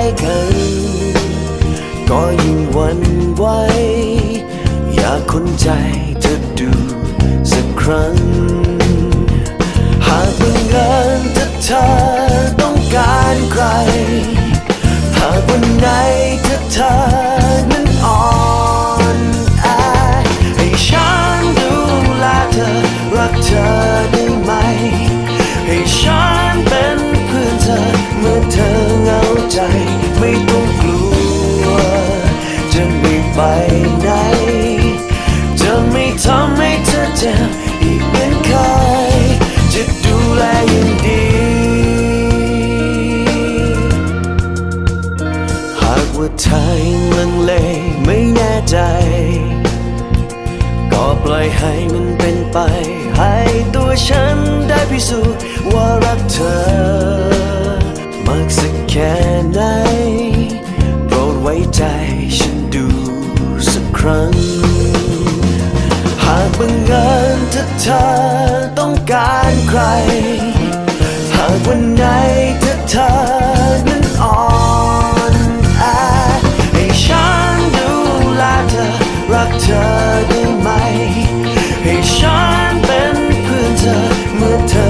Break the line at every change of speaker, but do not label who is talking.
กล้กัน ก็ยิ่งหวันไหวอยากคนใจเธอดูสักครั้ง หากบังเอิญถ้าเธอต้องการใคร หากวันไหนถ้าเธอากว่าเธอยังลังเลไม่แน่ใจ ก็ปล่อยให้มันเป็นไป ให้ตัวฉันได้พิสูจน์ว่ารักเธอ มากสักแค่ไหนโปรดไว้ใจฉันดูสักครั้ง หากบังเอิญถ้าเธอต้องการใคร หากวันไหน รักเธอได้ไหม ให้ฉันเป็นเพื่อนเธอเมื่อเธอ